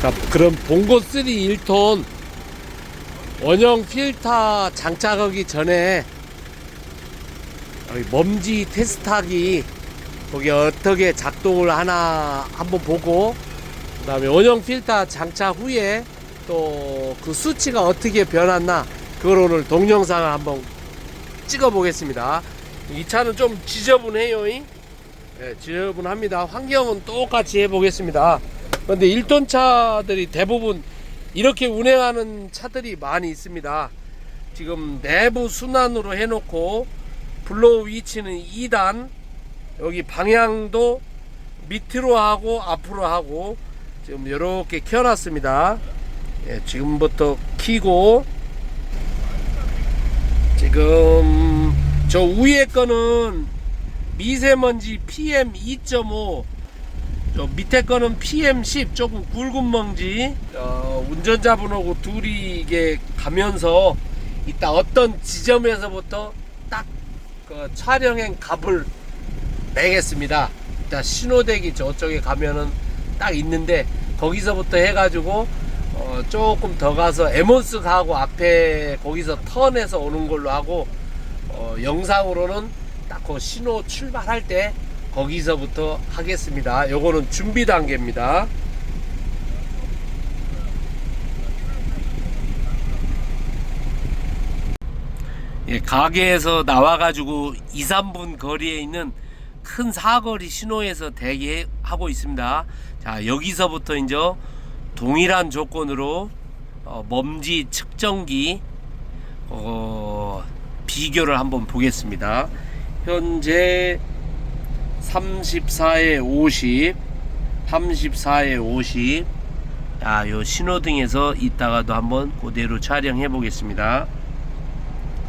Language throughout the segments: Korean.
자, 그럼 봉고 3 1톤 원형 필터 장착하기 전에 먼지 테스트하기 거기 어떻게 작동을 하나 한번 보고 그 다음에 원형 필터 장착 후에 또 그 수치가 어떻게 변했나 그걸 오늘 동영상을 한번 찍어 보겠습니다. 이 차는 좀 지저분해요. 이? 예, 지저분합니다. 환경은 똑같이 해보겠습니다 근데 1톤 차들이 대부분 이렇게 운행하는 차들이 많이 있습니다 지금 내부 순환으로 해놓고 블로우 위치는 2단 여기 방향도 밑으로 하고 앞으로 하고 지금 이렇게 켜놨습니다. 예, 지금부터 키고 지금 저 위에 거는 미세먼지 PM 2.5, 저 밑에 거는 PM 10 조금 굵은 먼지. 어, 운전자분하고 둘이 이게 가면서 이따 어떤 지점에서부터 딱 그 촬영행 값을 매겠습니다. 일단 신호대기 저쪽에 가면은 딱 있는데 거기서부터 해가지고 어 조금 더 가서 에몬스 가고 앞에 거기서 턴해서 오는 걸로 하고 어 영상으로는 딱 그 신호 출발할 때 거기서부터 하겠습니다. 요거는 준비 단계입니다. 예, 가게에서 나와가지고 2, 3분 거리에 있는 큰 사거리 신호에서 대기하고 있습니다. 자, 여기서부터 이제 동일한 조건으로 어, 먼지 측정기 어, 비교를 한번 보겠습니다. 현재 34에 50, 34에 50. 자, 요 신호등에서 이따가도 한번 그대로 촬영해 보겠습니다.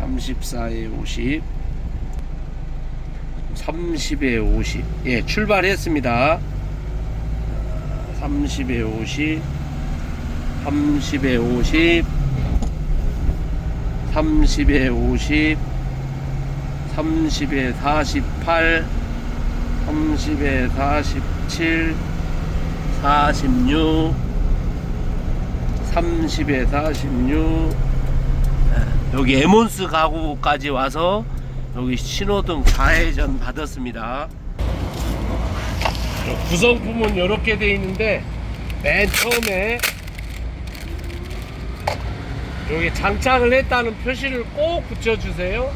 34에 50 30에 50 예, 출발했습니다 30에 50 30에 50 30에 50 30에 48 30에 47 46 30에 46 여기 에몬스 가구까지 와서 여기 신호등 좌회전 받았습니다. 구성품은 이렇게 돼 있는데 맨 처음에 여기 장착을 했다는 표시를 꼭 붙여주세요.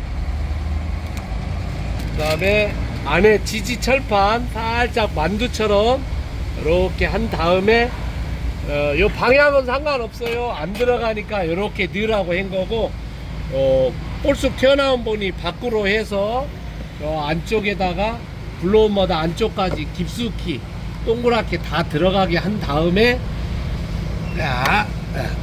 그 다음에 안에 지지 철판 살짝 만두처럼 이렇게 한 다음에 어, 요 방향은 상관없어요. 안 들어가니까 이렇게 넣으라고 한 거고 어, 볼쑥 튀어나온 분이 밖으로 해서 어, 안쪽에다가 블로우머드 안쪽까지 깊숙이 동그랗게 다 들어가게 한 다음에 야,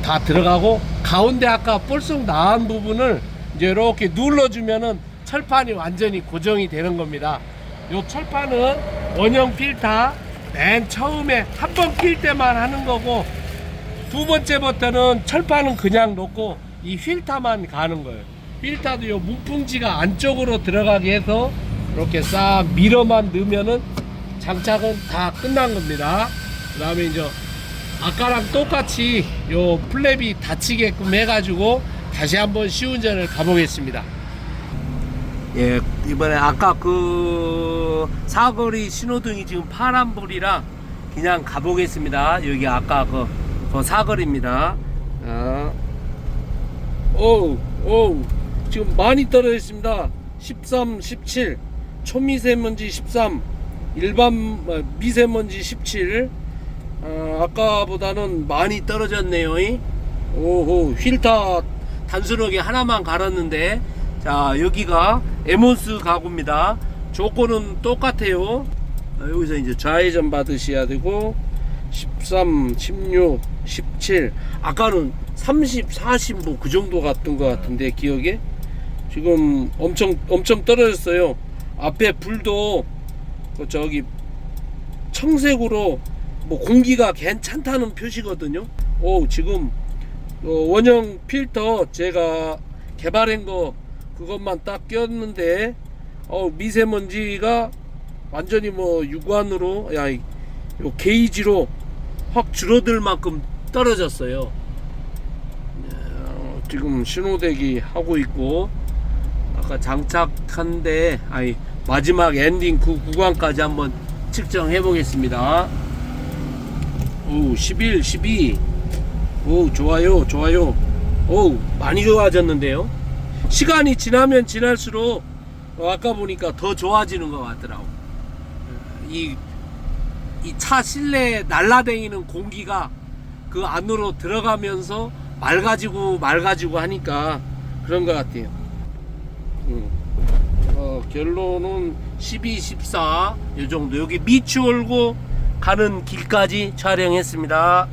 다 들어가고 가운데 아까 볼쑥 나온 부분을 이제 이렇게 눌러주면은 철판이 완전히 고정이 되는 겁니다. 요 철판은 원형 필터 맨 처음에 한번낄 때만 하는 거고 두 번째부터는 철판은 그냥 놓고 이 휠타만 가는 거예요. 휠타도 요 문풍지가 안쪽으로 들어가게 해서 이렇게 싹 밀어만 넣으면은 장착은 다 끝난 겁니다. 그 다음에 이제 아까랑 똑같이 요 플랩이 닫히게끔 해가지고 다시 한번 시운전을 가보겠습니다. 예, 이번에 아까 그 사거리 신호등이 지금 파란불이라 그냥 가보겠습니다. 여기 아까 그, 그 사거리입니다. 자. 오우, 오우, 지금 많이 떨어져 있습니다. 13, 17, 초미세먼지 13, 일반 어, 미세먼지 17. 어, 아까보다는 많이 떨어졌네요. 이. 오호, 휠타 단순하게 하나만 갈았는데, 자, 여기가 에몬스 가구입니다. 조건은 똑같아요. 아, 여기서 이제 좌회전 받으셔야 되고, 13, 16, 17. 아까는 30, 40뭐그 정도 갔던 것 같은데 기억에 지금 엄청 엄청 떨어졌어요. 앞에 불도 그 저기 청색으로 뭐 공기가 괜찮다는 표시거든요. 오 지금 어, 원형 필터 제가 개발한 거 그것만 딱 꼈는데 어 미세먼지가 완전히 뭐 육안으로 야 이- 요 게이지로 확 줄어들 만큼 떨어졌어요. 어, 지금 신호대기 하고 있고 아까 장착한데 아니 마지막 엔딩 그 구간까지 한번 측정해 보겠습니다. 오 11, 12. 오 좋아요, 좋아요. 오 많이 좋아졌는데요. 시간이 지나면 지날수록 어, 아까 보니까 더 좋아지는 것 같더라고. 이 이 차 실내에 날라다니는 공기가 그 안으로 들어가면서 맑아지고 맑아지고 하니까 그런 것 같아요. 음. 어, 결론은 12, 14, 요 정도. 여기 미추 올고 가는 길까지 촬영했습니다.